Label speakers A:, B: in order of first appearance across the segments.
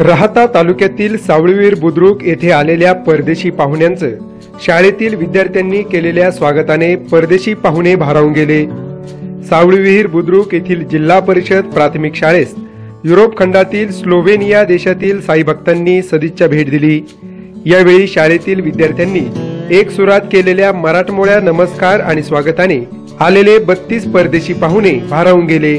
A: राहता तालुक्यातील सावळीवीर बुद्रुक येथे आलेल्या परदेशी पाहुण्यांचं शाळेतील विद्यार्थ्यांनी केलेल्या स्वागताने परदेशी पाहुणे भारावून गेले. सावळीविहीर बुद्रुक येथील जिल्हा परिषद प्राथमिक शाळेस युरोप खंडातील स्लोव्हेनिया देशातील साई भक्तांनी सदिच्छा भेट दिली. यावेळी शाळेतील विद्यार्थ्यांनी एक सुरात केलेल्या मराठमोळ्या नमस्कार आणि स्वागताने आलेले बत्तीस परदेशी पाहुणे भारावून गेले.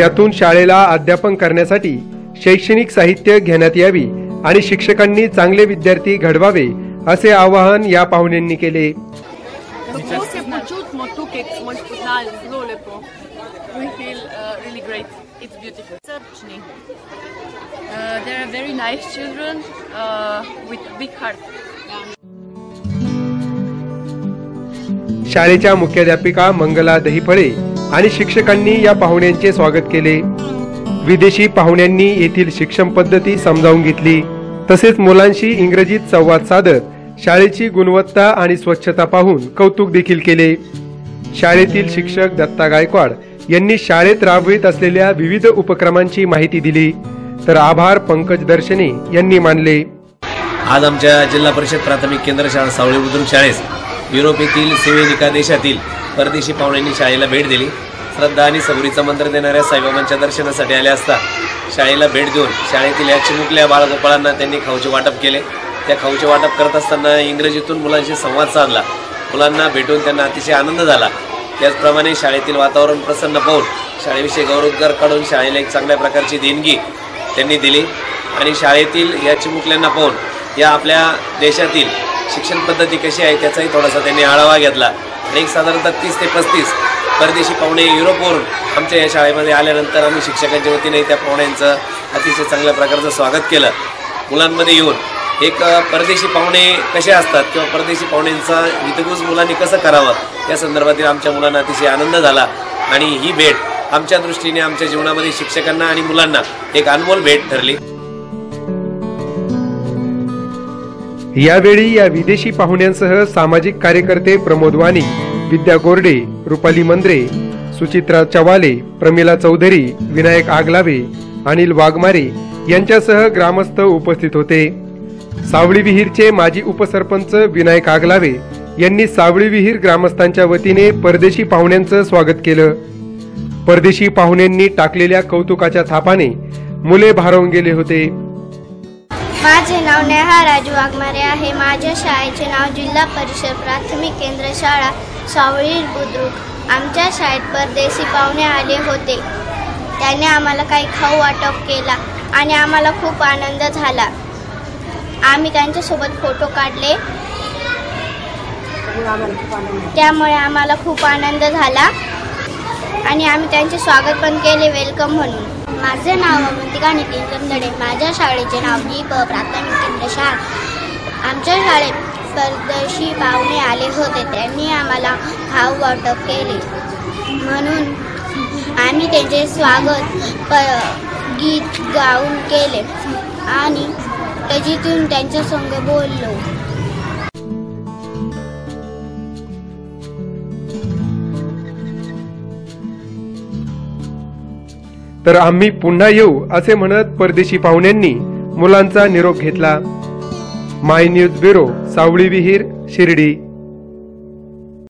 A: त्यातून शाळेला अध्यापन करण्यासाठी शैक्षणिक साहित्य घेण्यात यावी आणि शिक्षकांनी चांगले विद्यार्थी घडवावे असे आवाहन या पाहुण्यांनी केले. शाळेच्या मुख्याध्यापिका मंगला दहीफळे आणि शिक्षकांनी या पाहुण्यांचे स्वागत केले. विदेशी पाहुण्यांनी येथील शिक्षण पद्धती समजावून घेतली. तसेच मुलांशी इंग्रजीत संवाद साधत शाळेची गुणवत्ता आणि स्वच्छता पाहून कौतुक देखील केले. शाळेतील शिक्षक दत्ता गायकवाड यांनी शाळेत राबवित असलेल्या विविध उपक्रमांची माहिती दिली. तर आभार पंकज दर्शने यांनी मानले.
B: आज आमच्या जिल्हा परिषद प्राथमिक केंद्र शाळा सावळी बुद्रुक शाळेस युरोप येथील सेवेनिका देशातील परदेशी पाहुण्यांनी शाळेला भेट दिली. श्रद्धा आणि सबुरीचा मंत्र देणाऱ्या साईबाबांच्या दर्शनासाठी आले असता शाळेला भेट देऊन शाळेतील या चिमुकल्या बाळगोपाळांना त्यांनी खाऊचे वाटप केले. त्या खाऊचे वाटप करत असताना इंग्रजीतून मुलांशी संवाद साधला. मुलांना भेटून त्यांना अतिशय आनंद झाला. त्याचप्रमाणे शाळेतील वातावरण प्रसन्न पाहून शाळेविषयी गौरवोद्गार काढून शाळेला एक चांगल्या प्रकारची देणगी त्यांनी दिली आणि शाळेतील या चिमुकल्यांना पाहून या आपल्या देशातील शिक्षण पद्धती कशी आहे त्याचाही थोडासा त्यांनी आढावा घेतला. आणि एक साधारणतः तीस ते पस्तीस परदेशी पाहुणे युरोपवरून आमच्या या शाळेमध्ये आल्यानंतर आम्ही शिक्षकांच्या वतीने त्या पाहुण्यांचं अतिशय चांगल्या प्रकारचं स्वागत केलं. मुलांमध्ये येऊन एक परदेशी पाहुणे कसे असतात किंवा परदेशी पाहुण्यांचा हितगुज मुलांनी कसं करावं या संदर्भातील आमच्या मुलांना अतिशय आनंद झाला. आणि ही भेट आमच्या दृष्टीने आमच्या जीवनामध्ये शिक्षकांना आणि मुलांना एक अनमोल भेट ठरली.
A: यावेळी या विदेशी पाहुण्यांसह सामाजिक कार्यकर्ते प्रमोद वाणी विद्या गोरडे रुपाली मंद्रे सुचित्रा चवाले प्रमिला चौधरी विनायक आगलावे अनिल वाघमारे यांच्यासह ग्रामस्थ उपस्थित होते. सावळी विहीरचे माजी उपसरपंच विनायक आगलावे यांनी सावळी विहीर ग्रामस्थांच्या वतीने परदेशी पाहुण्यांचं स्वागत केलं. परदेशी पाहुण्यांनी टाकलेल्या कौतुकाच्या थापाने मुले भारावून गेले होते.
C: माझे नाव नेहा राजू वाघमारे आहे. माझ्या शाळेचे नाव जिल्हा परिषद प्राथमिक केंद्र शाळा सावळी बुद्रुक. आमच्या शाळेत परदेशी पाहुणे आले होते. त्याने आम्हाला काही खाऊ वाटप केला आणि आम्हाला खूप आनंद झाला. आम्ही त्यांच्यासोबत फोटो काढले. त्यामुळे आम्हाला खूप आनंद झाला आणि आम्ही त्यांचे स्वागत पण केले वेलकम म्हणून. माझे नाव अवंतिका नितीन कंदडे माझ्या शाळेचे नाव मी प प्राथमिक केंद्र शाळा. आमच्या शाळेत परदेशी पाहुणे आले होते. त्यांनी आम्हाला खाऊ वाटप केले. म्हणून आम्ही त्यांचे स्वागत प गीत गाऊन केले. आणि त्याच्यातून त्यांच्या संग बोललो.
A: तर आम्ही पुन्हा येऊ असे म्हणत परदेशी पाहुण्यांनी मुलांचा निरोप घेतला. माय न्यूज ब्युरो सावळी विहीर शिर्डी.